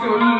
சொல்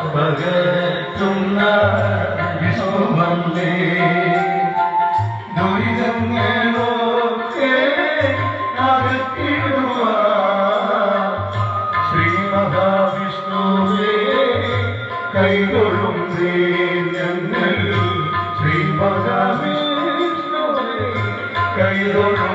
പാപപ്പകറ്റുന്ന വിശ്വമല്ലേ ദുരിതങ്ങളൊക്കെ അകറ്റിടുവാൻ ശ്രീ മഹാവിഷ്ണുവേ കൈകൊള്ളും ഞങ്ങൾ. ശ്രീ മഹാവിഷ്ണുവേ കൈകൊള്ളും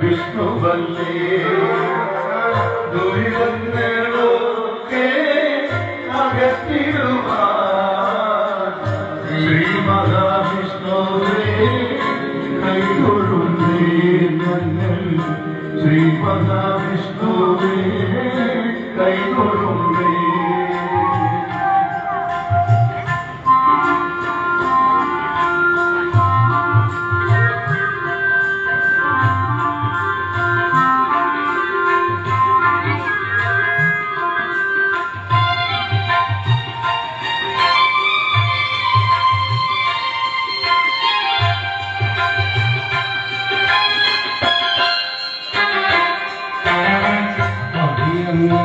വിഷ്ണുവല്ലേ ദുരിതങ്ങളൊക്കെ അകറ്റിടുവാൻ ശ്രീ മഹാവിഷ്ണുവേ കൈകൊള്ളുന്നേ ഞങ്ങൾ. ശ്രീ മഹാവിഷ്ണുവേ കൈകൊള്ളുന്നേ Amen.